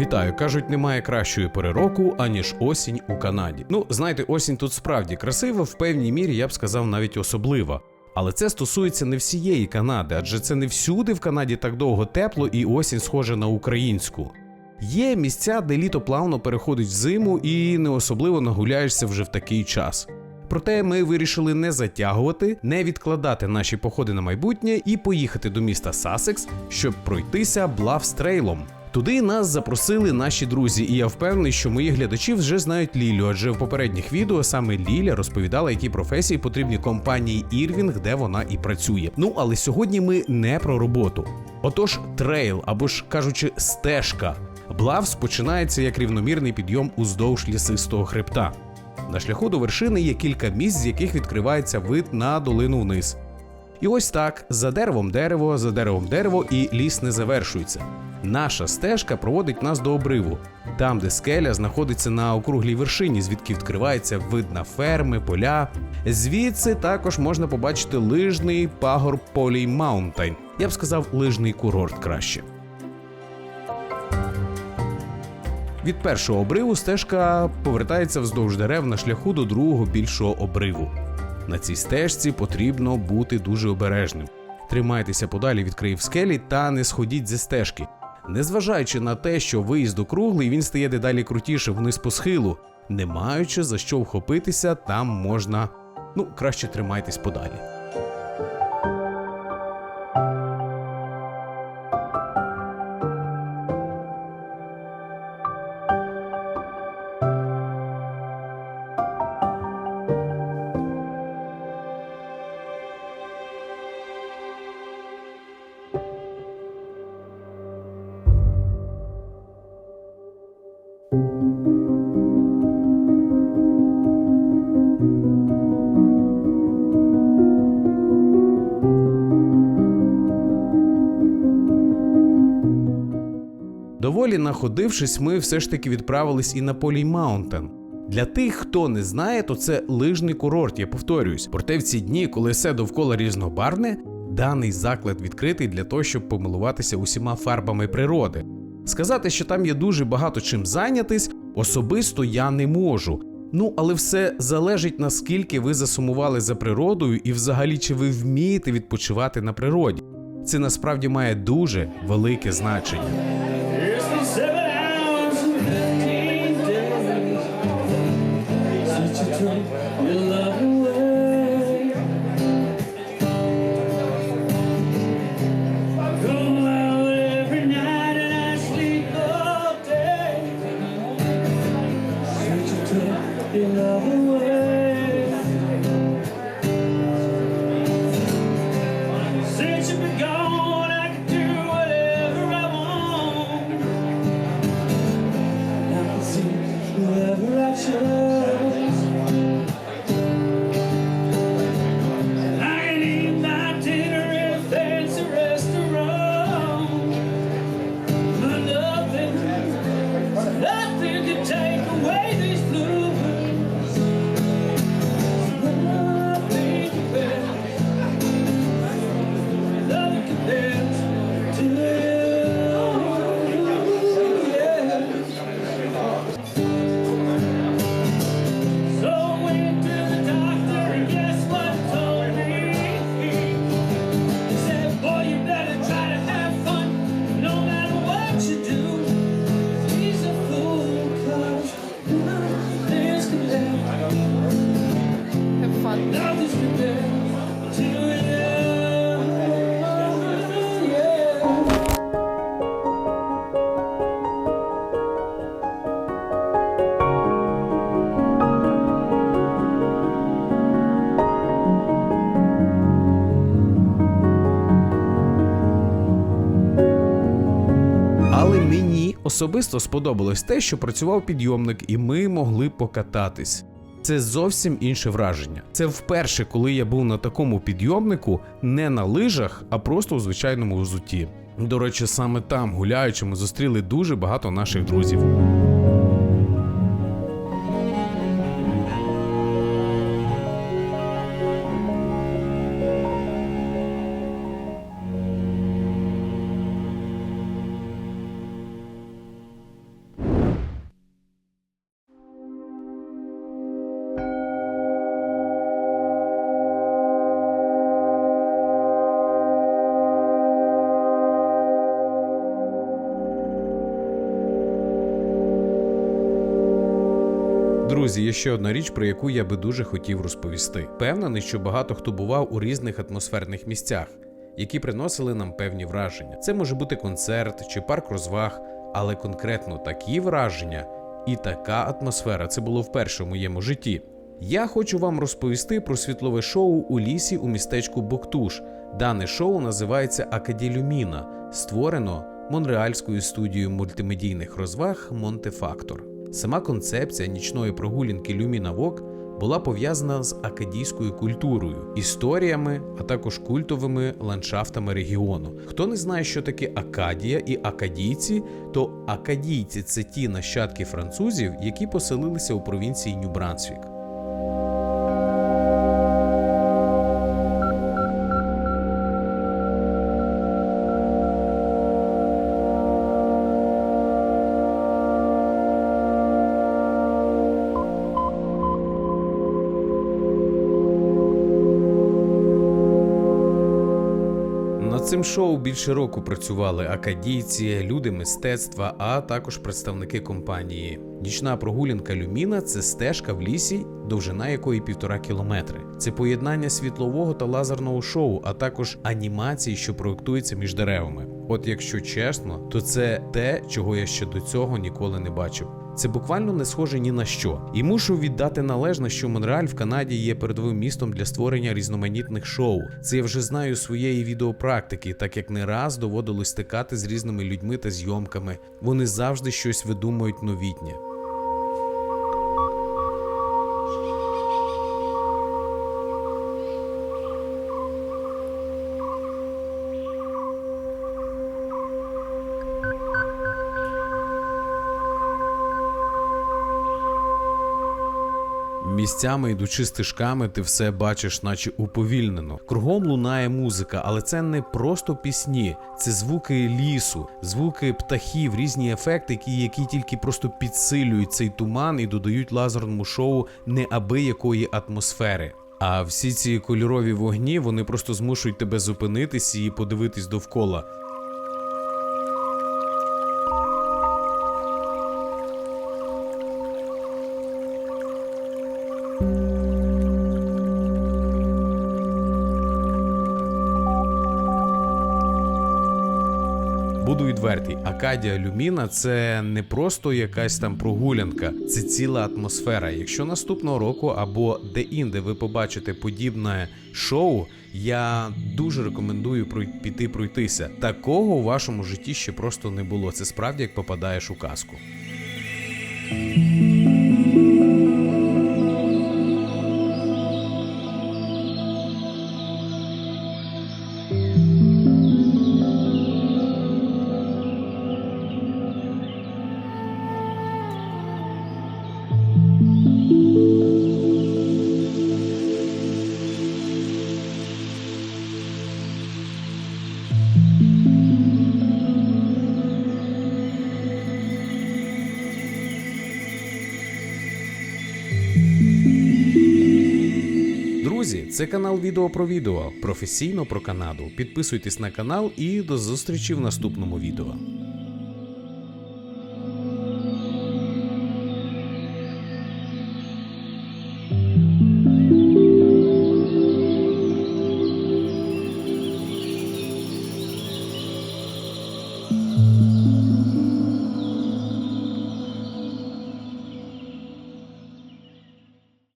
Вітаю, кажуть, немає кращої пори року, аніж осінь у Канаді. Ну, знаєте, осінь тут справді красива, в певній мірі я б сказав навіть особлива. Але це стосується не всієї Канади, адже це не всюди в Канаді так довго тепло і осінь схожа на українську. Є місця, де літо плавно переходить в зиму і не особливо нагуляєшся вже в такий час. Проте ми вирішили не затягувати, не відкладати наші походи на майбутнє і поїхати до міста Сасекс, щоб пройтися Блавстрейлом. Туди нас запросили наші друзі, і я впевнений, що мої глядачі вже знають Лілю, адже в попередніх відео саме Ліля розповідала, які професії потрібні компанії Ірвінг, де вона і працює. Ну але сьогодні ми не про роботу. Отож, трейл або ж кажучи, стежка. Блавс починається як рівномірний підйом уздовж лісистого хребта. На шляху до вершини є кілька місць, з яких відкривається вид на долину вниз. І ось так, за деревом дерево, за деревом дерево, і ліс не завершується. Наша стежка проводить нас до обриву, там, де скеля знаходиться на округлій вершині, звідки відкривається вид на ферми, поля. Звідси також можна побачити лижний пагорб Полій Маунтайн. Я б сказав, лижний курорт краще. Від першого обриву стежка повертається вздовж дерев на шляху до другого більшого обриву. На цій стежці потрібно бути дуже обережним. Тримайтеся подалі від країв скелі та не сходіть зі стежки. Незважаючи на те, що виїзд округлий, він стає дедалі крутіше вниз по схилу, не маючи за що вхопитися, там можна. Ну, краще тримайтесь подалі. Доволі находившись, ми все ж таки відправились і на Полій Маунтен. Для тих, хто не знає, то це лижний курорт, я повторююсь. Проте в ці дні, коли все довкола різнобарне, даний заклад відкритий для того, щоб помилуватися усіма фарбами природи. Сказати, що там є дуже багато чим зайнятись, особисто я не можу. Ну, але все залежить наскільки ви засумували за природою і взагалі чи ви вмієте відпочивати на природі. Це насправді має дуже велике значення. You Your love. Особисто сподобалось те, що працював підйомник, і ми могли покататись. Це зовсім інше враження. Це вперше, коли я був на такому підйомнику, не на лижах, а просто у звичайному взутті. До речі, саме там, гуляючи, ми зустріли дуже багато наших друзів. Друзі, є ще одна річ, про яку я би дуже хотів розповісти. Впевнений, що багато хто бував у різних атмосферних місцях, які приносили нам певні враження. Це може бути концерт чи парк розваг, але конкретно такі враження і така атмосфера це було вперше в моєму житті. Я хочу вам розповісти про світлове шоу у лісі у містечку Боктуш. Дане шоу називається Акаділюміна, створено монреальською студією мультимедійних розваг Монтефактор. Сама концепція нічної прогулянки Люміна Вок була пов'язана з акадійською культурою, історіями, а також культовими ландшафтами регіону. Хто не знає, що таке Акадія і акадійці, то акадійці це ті нащадки французів, які поселилися у провінції Нью-Брансвік. Над цим шоу більше року працювали акадійці, люди мистецтва, а також представники компанії. Нічна прогулянка Люміна це стежка в лісі, довжина якої півтора кілометри. Це поєднання світлового та лазерного шоу, а також анімації, що проєктуються між деревами. От якщо чесно, то це те, чого я ще до цього ніколи не бачив. Це буквально не схоже ні на що. І мушу віддати належне, що Монреаль в Канаді є передовим містом для створення різноманітних шоу. Це я вже знаю своєї відеопрактики, так як не раз доводилось стикати з різними людьми та зйомками. Вони завжди щось видумують новітнє. Місцями йдучи стежками, ти все бачиш, наче уповільнено. Кругом лунає музика, але це не просто пісні, це звуки лісу, звуки птахів, різні ефекти, які, які тільки просто підсилюють цей туман і додають лазерному шоу неабиякої атмосфери. А всі ці кольорові вогні вони просто змушують тебе зупинитись і подивитись довкола. Буду відвертий, Акадія Люміна це не просто якась там прогулянка, це ціла атмосфера. Якщо наступного року або де-інде ви побачите подібне шоу, я дуже рекомендую піти пройтися. Такого у вашому житті ще просто не було. Це справді як попадаєш у казку. Друзі, це канал Відео про відео. Професійно про Канаду. Підписуйтесь на канал і до зустрічі в наступному відео.